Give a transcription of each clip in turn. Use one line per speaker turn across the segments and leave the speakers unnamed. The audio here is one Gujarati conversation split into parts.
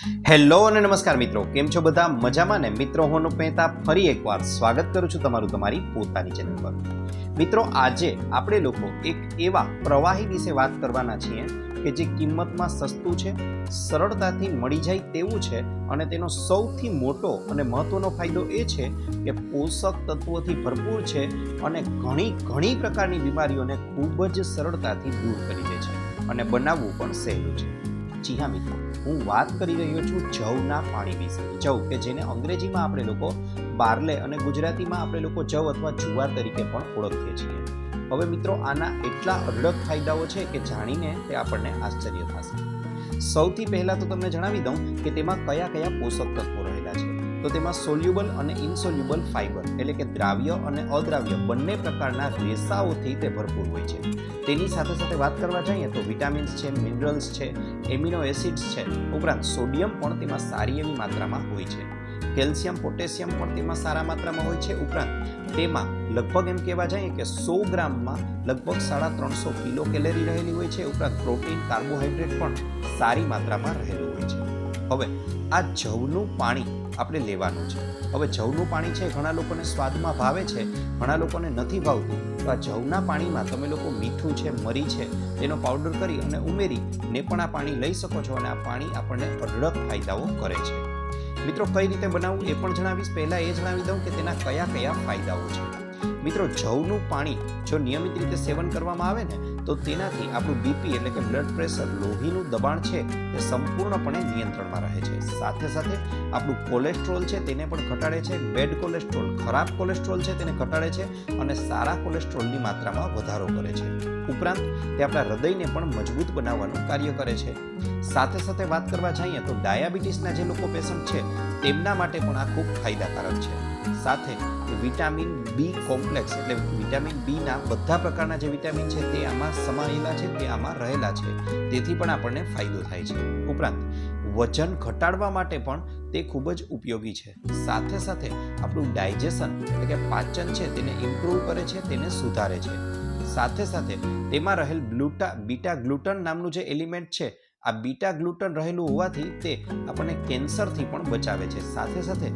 હેલો અને નમસ્કાર મિત્રો, કેમ છો બધા? મજામાં ને? મિત્રો, હું મહેતા ફરી એકવાર સ્વાગત કરું છું તમારું તમારી પોતાની ચેનલ પર. મિત્રો, આજે આપણે લોકો એક એવા પ્રવાહી વિશે વાત કરવાના છીએ કે જે કિંમતમાં સસ્તું છે, સરળતાથી મળી જાય તેવું છે અને તેનો સૌથી મોટો અને મહત્વનો ફાયદો એ છે કે પોષક તત્વોથી ભરપૂર છે અને ઘણી ઘણી પ્રકારની બીમારીઓને ખૂબ જ સરળતાથી દૂર કરી દે છે અને બનાવવું પણ સહેલું છે. જી હા, મિત્રો. હું વાત કરી રહ્યો છું જવના પાણી વિશે. જવ કે જેને અંગ્રેજીમાં આપણે લોકો બારલે અને ગુજરાતીમાં આપણે લોકો જવ અથવા જુવાર તરીકે પણ ઓળખીએ છીએ. હવે મિત્રો, આના એટલા અઢળક ફાયદાઓ છે કે જાણીને તે આપણને આશ્ચર્ય થશે. સૌથી પહેલાં તો તમને જણાવી દઉં કે તેમાં કયા કયા પોષક તત્વો રહેલા છે. તો તેમાં સોલ્યુબલ અને ઇનસોલ્યુબલ ફાઇબર એટલે કે દ્રાવ્ય અને અદ્રાવ્ય બંને પ્રકારના રેસાઓથી તે ભરપૂર હોય છે. તેની સાથે સાથે વાત કરવા જઈએ તો વિટામિન્સ છે, મિનરલ્સ છે, એમિનો એસિડ્સ છે. ઉપરાંત સોડિયમ પણ તેમાં સારી એવી માત્રામાં હોય છે. કેલ્શિયમ, પોટેશિયમ પણ તેમાં સારા માત્રામાં હોય છે. ઉપરાંત તેમાં લગભગ એમ કહેવા જઈએ કે સો ગ્રામમાં લગભગ સાડા ત્રણસો કિલો કેલેરી રહેલી હોય છે. ઉપરાંત પ્રોટીન, કાર્બોહાઈડ્રેટ પણ સારી માત્રામાં રહેલું હોય છે. હવે આ જવનું પાણી આપણે લેવાનું છે. હવે જવનું પાણી છે ઘણા લોકોને સ્વાદમાં ભાવે છે, ઘણા લોકોને નથી ભાવતું. તો આ જવના પાણીમાં તમે લોકો મીઠું છે, મરી છે, તેનો પાવડર કરી અને ઉમેરી ને પણ આ પાણી લઈ શકો છો અને આ પાણી આપણને અઢળક ફાયદાઓ કરે છે. મિત્રો, કઈ રીતે બનાવવું એ પણ જણાવીશ. પહેલાં એ જણાવી દઉં કે તેના કયા કયા ફાયદાઓ છે. મિત્રો, જવનું પાણી જો નિયમિત રીતે સેવન કરવામાં આવે ને, તો તેનાથી આપણું બીપી એટલે કે બ્લડ પ્રેશર લોહીનું દબાણ છે તે સંપૂર્ણપણે નિયંત્રણમાં રહે છે. સાથે સાથે આપણું કોલેસ્ટ્રોલ છે તેને પણ ઘટાડે છે બેડ કોલેસ્ટ્રોલ ખરાબ કોલેસ્ટ્રોલ છે તેને ઘટાડે છે અને સારા કોલેસ્ટ્રોલની માત્રામાં વધારો કરે છે. ઉપરાંત, તે આપણા હૃદયને પણ મજબૂત બનાવવાનું કાર્ય કરે છે. સાથે સાથે વાત કરવા જઈએ તો ડાયાબિટીસના જે લોકો પેશન્ટ છે, તેમના માટે પણ આ ખૂબ ફાયદાકારક છે. સાથે વિટામિન બી કોમ્પ્લેક્સ, એટલે વિટામિન બીના બધા પ્રકારના જે વિટામિન છે તે આમાં સમાયેલા છે, તે આમાં રહેલા છે. તેથી પણ આપણને ફાયદો થાય છે. ઉપરાંત, વજન ઘટાડવા માટે પણ તે ખૂબ જ ઉપયોગી છે. સાથે સાથે આપણું ડાયજેશન, એટલે કે પાચન છે તેને ઇમ્પ્રૂવ કરે છે, તેને સુધારે છે. સાથે સાથે તેમાં રહેલ બ્લુટા, બીટા ગ્લુટન નામનું જે એલિમેન્ટ છે આ બીટા ગ્લુટન રહેલું હોવાથી તે આપણને કેન્સરથી પણ બચાવે છે. સાથે સાથે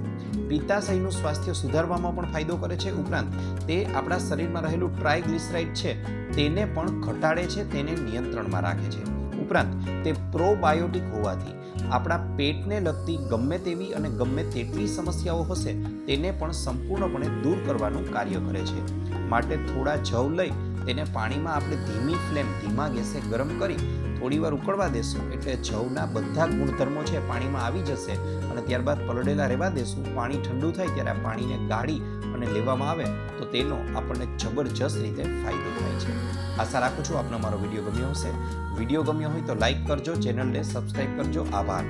પિત્તાશયનું સ્વાસ્થ્ય સુધારવામાં પણ ફાયદો કરે છે. ઉપરાંત તે આપણા શરીરમાં રહેલું ટ્રાયગ્લિસરાઇડ છે તેને પણ ઘટાડે છે, તેને નિયંત્રણમાં રાખે છે. ઉપરાંત તે પ્રોબાયોટિક હોવાથી આપણા પેટને લગતી ગમે તેવી અને ગમે તેટલી સમસ્યાઓ હશે તેને પણ સંપૂર્ણપણે દૂર કરવાનું કાર્ય કરે છે. માટે થોડા જવ લઈ તેને પાણીમાં આપણે ધીમી ફ્લેમ ધીમા ગેસે ગરમ કરી થોડી વાર ઉકળવા દેશું. એટલે જવના બધા ગુણધર્મો છે પાણીમાં આવી જશે અને ત્યારબાદ પલળેલા રહેવા દેશું. પાણી ઠંડુ થાય ત્યારે આ પાણીને ગાળી અને લેવામાં આવે તો તેનો આપણને જબરજસ્ત રીતે ફાયદો થાય છે. આશા રાખું છું આપનો મારો વીડિયો ગમ્યો હશે. વીડિયો ગમ્યો હોય તો લાઈક કરજો, ચેનલને સબસ્ક્રાઈબ કરજો. આભાર.